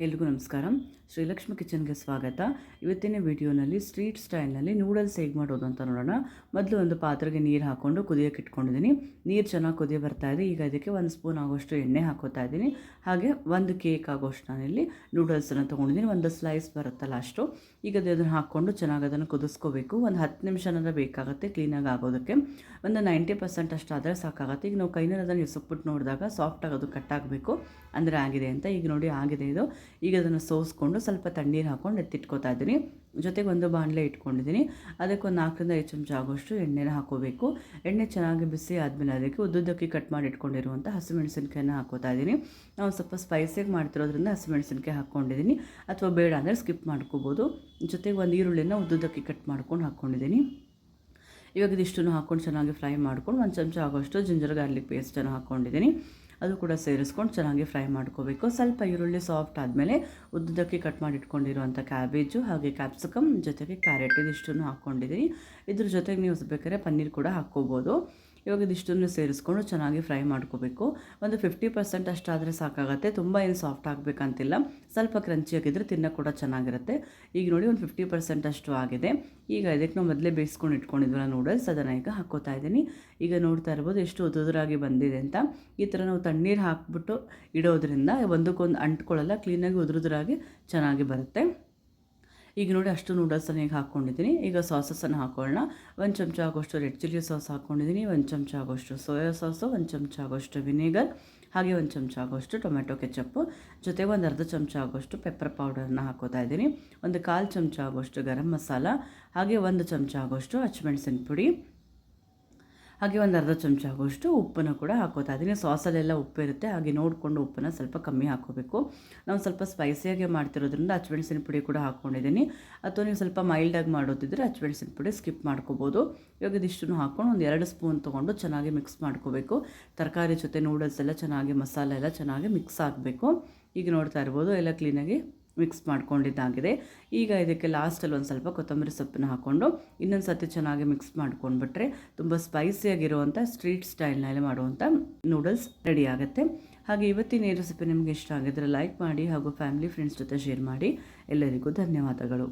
ಎಲ್ರಿಗೂ ನಮಸ್ಕಾರ. ಶ್ರೀಲಕ್ಷ್ಮಿ ಕಿಚನ್ಗೆ ಸ್ವಾಗತ. ಇವತ್ತಿನ ವಿಡಿಯೋನಲ್ಲಿ ಸ್ಟ್ರೀಟ್ ಸ್ಟೈಲ್ನಲ್ಲಿ ನೂಡಲ್ಸ್ ಹೇಗೆ ಮಾಡೋದು ಅಂತ ನೋಡೋಣ. ಮೊದಲು ಒಂದು ಪಾತ್ರೆಗೆ ನೀರು ಹಾಕ್ಕೊಂಡು ಕುದಿಯೋಕೆ ಇಟ್ಕೊಂಡಿದ್ದೀನಿ. ನೀರು ಚೆನ್ನಾಗಿ ಕುದಿಯ ಬರ್ತಾ ಇದೆ. ಈಗ ಅದಕ್ಕೆ ಒಂದು ಸ್ಪೂನ್ ಆಗೋಷ್ಟು ಎಣ್ಣೆ ಹಾಕೋತಾ ಇದ್ದೀನಿ. ಹಾಗೆ ಒಂದು ಕೇಕ್ ಆಗೋಷ್ಟು ನಾನಿಲ್ಲಿ ನೂಡಲ್ಸನ್ನು ತೊಗೊಂಡಿದ್ದೀನಿ. ಒಂದು ಸ್ಲೈಸ್ ಬರುತ್ತಲ್ಲ ಅಷ್ಟು ಈಗ ಅದನ್ನು ಹಾಕ್ಕೊಂಡು ಚೆನ್ನಾಗಿ ಅದನ್ನು ಕುದಿಸ್ಕೋಬೇಕು. ಒಂದು ಹತ್ತು ನಿಮಿಷನಾದ್ರೆ ಬೇಕಾಗುತ್ತೆ ಕ್ಲೀನಾಗಿ ಆಗೋದಕ್ಕೆ. ಒಂದು ನೈಂಟಿ ಪರ್ಸೆಂಟ್ ಅಷ್ಟು ಆದರೆ ಸಾಕಾಗುತ್ತೆ. ಈಗ ನಾವು ಕೈನಲ್ಲಿ ಅದನ್ನು ಎಸಕ್ಬಿಟ್ಟು ನೋಡಿದಾಗ ಸಾಫ್ಟ್ ಆಗೋದು ಕಟ್ ಆಗಬೇಕು. ಅಂದರೆ ಆಗಿದೆ ಅಂತ. ಈಗ ನೋಡಿ ಆಗಿದೆ ಇದು. ಈಗ ಅದನ್ನು ಸೋಸ್ಕೊಂಡು ಸ್ವಲ್ಪ ತಣ್ಣೀರು ಹಾಕ್ಕೊಂಡು ಎತ್ತಿಟ್ಕೋತಾ ಇದ್ದೀನಿ. ಜೊತೆಗೆ ಒಂದು ಬಾಣಲೆ ಇಟ್ಕೊಂಡಿದ್ದೀನಿ. ಅದಕ್ಕೆ ಒಂದು ನಾಲ್ಕರಿಂದ ಐದು ಚಮಚ ಆಗೋಷ್ಟು ಎಣ್ಣೆನ ಹಾಕೋಬೇಕು. ಎಣ್ಣೆ ಚೆನ್ನಾಗಿ ಬಿಸಿ ಆದಮೇಲೆ ಅದಕ್ಕೆ ಉದ್ದುದ್ದಕ್ಕೆ ಕಟ್ ಮಾಡಿ ಇಟ್ಕೊಂಡಿರುವಂಥ ಹಸಿಮೆಣಸಿನ್ಕಾಯನ್ನ ಹಾಕೋತಾ ಇದ್ದೀನಿ. ನಾವು ಸ್ವಲ್ಪ ಸ್ಪೈಸಿಯಾಗಿ ಮಾಡ್ತಿರೋದ್ರಿಂದ ಹಸಿಮೆಣಸಿನ್ಕಾಯಿ ಹಾಕ್ಕೊಂಡಿದ್ದೀನಿ ಅಥವಾ ಬೇಡ ಅಂದರೆ ಸ್ಕಿಪ್ ಮಾಡ್ಕೋಬೋದು. ಜೊತೆಗೆ ಒಂದು ಈರುಳ್ಳಿನ ಉದ್ದುದ್ದಕ್ಕೆ ಕಟ್ ಮಾಡ್ಕೊಂಡು ಹಾಕ್ಕೊಂಡಿದ್ದೀನಿ ಇವಾಗ ಇದಿಷ್ಟನ್ನು ಹಾಕ್ಕೊಂಡು ಚೆನ್ನಾಗಿ ಫ್ರೈ ಮಾಡ್ಕೊಂಡು ಒಂದು ಚಮಚ ಆಗೋಷ್ಟು ಜಿಂಜರ್ ಗಾರ್ಲಿಕ್ ಪೇಸ್ಟನ್ನು ಹಾಕ್ಕೊಂಡಿದ್ದೀನಿ ಅದು ಕೂಡ ಸೇರಿಸ್ಕೊಂಡು ಚೆನ್ನಾಗಿ ಫ್ರೈ ಮಾಡ್ಕೋಬೇಕು. ಸ್ವಲ್ಪ ಈರುಳ್ಳಿ ಸಾಫ್ಟ್ ಆದಮೇಲೆ ಉದ್ದಕ್ಕೆ ಕಟ್ ಮಾಡಿ ಇಟ್ಕೊಂಡಿರುವಂಥ ಕ್ಯಾಬೇಜು ಹಾಗೆ ಕ್ಯಾಪ್ಸಿಕಮ್ ಜೊತೆಗೆ ಕ್ಯಾರೆಟ್ ಇದಿಷ್ಟನ್ನು ಹಾಕ್ಕೊಂಡಿದ್ದೀನಿ ಇದ್ರ ಜೊತೆಗೆ ನೀವು ಬೇಕಾದ್ರೆ ಪನ್ನೀರ್ ಕೂಡ ಹಾಕ್ಕೋಬೋದು. ಇವಾಗ ಇದಿಷ್ಟನ್ನು ಸೇರಿಸ್ಕೊಂಡು ಚೆನ್ನಾಗಿ ಫ್ರೈ ಮಾಡ್ಕೋಬೇಕು. ಒಂದು ಫಿಫ್ಟಿ ಪರ್ಸೆಂಟ್ ಅಷ್ಟಾದರೆ ಸಾಕಾಗುತ್ತೆ. ತುಂಬ ಏನು ಸಾಫ್ಟ್ ಆಗಬೇಕಂತಿಲ್ಲ. ಸ್ವಲ್ಪ ಕ್ರಂಚಿಯಾಗಿದ್ದರೆ ತಿನ್ನೋಕೆ ಕೂಡ ಚೆನ್ನಾಗಿರುತ್ತೆ. ಈಗ ನೋಡಿ ಒಂದು ಫಿಫ್ಟಿ ಪರ್ಸೆಂಟ್ ಅಷ್ಟು ಆಗಿದೆ. ಈಗ ಇದಕ್ಕೆ ನಾವು ಮೊದಲೇ ಬೇಯಿಸ್ಕೊಂಡು ಇಟ್ಕೊಂಡಿದ್ವಲ್ಲ ನೂಡಲ್ಸ್ ಅದನ್ನು ಈಗ ಹಾಕೋತಾ ಇದ್ದೀನಿ. ಈಗ ನೋಡ್ತಾ ಇರ್ಬೋದು ಎಷ್ಟು ಉದುರಾಗಿ ಬಂದಿದೆ ಅಂತ. ಈ ಥರ ನಾವು ತಣ್ಣೀರು ಹಾಕ್ಬಿಟ್ಟು ಇಡೋದ್ರಿಂದ ಒಂದಕ್ಕೊಂದು ಅಂಟ್ಕೊಳ್ಳಲ್ಲ ಕ್ಲೀನಾಗಿ ಉದುರುದ್ರಾಗಿ ಚೆನ್ನಾಗಿ ಬರುತ್ತೆ. ಈಗ ನೋಡಿ ಅಷ್ಟು ನೂಡಲ್ಸನ್ನು ಈಗ ಹಾಕ್ಕೊಂಡಿದ್ದೀನಿ ಈಗ ಸಾಸಸನ್ನು ಹಾಕೊಳ್ಳೋಣ. ಒಂದು ಚಮಚ ಆಗೋಷ್ಟು ರೆಡ್ ಚಿಲ್ಲಿ ಸಾಸ್ ಹಾಕ್ಕೊಂಡಿದ್ದೀನಿ ಒಂದು ಚಮಚ ಆಗೋಷ್ಟು ಸೋಯಾ ಸಾಸು ಒಂದು ಚಮಚ ಆಗೋಷ್ಟು ವಿನೆಗರ್ ಹಾಗೆ ಒಂದು ಚಮಚ ಆಗೋಷ್ಟು ಟೊಮೆಟೊ ಕೆಚಪ್ಪು ಜೊತೆಗೆ ಒಂದು ಅರ್ಧ ಚಮಚ ಆಗೋಷ್ಟು ಪೆಪ್ಪರ್ ಪೌಡರ್ನ ಹಾಕೋತಾ ಇದ್ದೀನಿ. ಒಂದು ಕಾಲು ಚಮಚ ಆಗೋಷ್ಟು ಗರಂ ಮಸಾಲ, ಹಾಗೆ ಒಂದು ಚಮಚ ಆಗೋಷ್ಟು ಹಚ್ಚಿಮೆಣಸಿನ ಪುಡಿ ಹಾಗೆ ಒಂದು ಅರ್ಧ ಚಮಚ ಆಗೋಷ್ಟು ಉಪ್ಪನ್ನು ಕೂಡ ಹಾಕೋತಾ ಅದನ್ನೇ ಸಾಸಲ್ಲೆಲ್ಲ ಉಪ್ಪಿರುತ್ತೆ, ಹಾಗೆ ನೋಡಿಕೊಂಡು ಉಪ್ಪನ್ನು ಸ್ವಲ್ಪ ಕಮ್ಮಿ ಹಾಕೋಬೇಕು. ನಾವು ಸ್ವಲ್ಪ ಸ್ಪೈಸಿಯಾಗಿ ಮಾಡ್ತಿರೋದ್ರಿಂದ ಹಚ್ಚಮೆಣಸಿನ ಪುಡಿ ಕೂಡ ಹಾಕ್ಕೊಂಡಿದ್ದೀನಿ ಅಥವಾ ನೀವು ಸ್ವಲ್ಪ ಮೈಲ್ಡಾಗಿ ಮಾಡೋದಿದ್ದರೆ ಹಚ್ಚಮೆಣಸಿನ ಪುಡಿ ಸ್ಕಿಪ್ ಮಾಡ್ಕೋಬೋದು. ಇವಾಗ ಇದಿಷ್ಟನ್ನು ಹಾಕ್ಕೊಂಡು ಒಂದು ಎರಡು ಸ್ಪೂನ್ ತೊಗೊಂಡು ಚೆನ್ನಾಗಿ ಮಿಕ್ಸ್ ಮಾಡ್ಕೋಬೇಕು. ತರಕಾರಿ ಜೊತೆ ನೂಡಲ್ಸ್ ಎಲ್ಲ ಚೆನ್ನಾಗಿ, ಮಸಾಲೆ ಎಲ್ಲ ಚೆನ್ನಾಗಿ ಮಿಕ್ಸ್ ಆಗಬೇಕು. ಈಗ ನೋಡ್ತಾ ಇರ್ಬೋದು, ಎಲ್ಲ ಕ್ಲೀನಾಗಿ ಮಿಕ್ಸ್ ಮಾಡ್ಕೊಂಡಿದ್ದಾಗಿದೆ. ಈಗ ಇದಕ್ಕೆ ಲಾಸ್ಟಲ್ಲಿ ಒಂದು ಸ್ವಲ್ಪ ಕೊತ್ತಂಬರಿ ಸೊಪ್ಪನ್ನ ಹಾಕ್ಕೊಂಡು ಇನ್ನೊಂದು ಸತಿ ಚೆನ್ನಾಗಿ ಮಿಕ್ಸ್ ಮಾಡ್ಕೊಂಡ್ಬಿಟ್ರೆ ತುಂಬ ಸ್ಪೈಸಿಯಾಗಿರುವಂಥ ಸ್ಟ್ರೀಟ್ ಸ್ಟೈಲ್ನಲ್ಲಿ ಮಾಡುವಂಥ ನೂಡಲ್ಸ್ ರೆಡಿ ಆಗುತ್ತೆ. ಹಾಗೆ ಇವತ್ತಿನ ಈ ರೆಸಿಪಿ ನಿಮಗೆ ಇಷ್ಟ ಆಗಿದ್ರೆ ಲೈಕ್ ಮಾಡಿ ಹಾಗೂ ಫ್ಯಾಮಿಲಿ ಫ್ರೆಂಡ್ಸ್ ಜೊತೆ ಶೇರ್ ಮಾಡಿ. ಎಲ್ಲರಿಗೂ ಧನ್ಯವಾದಗಳು.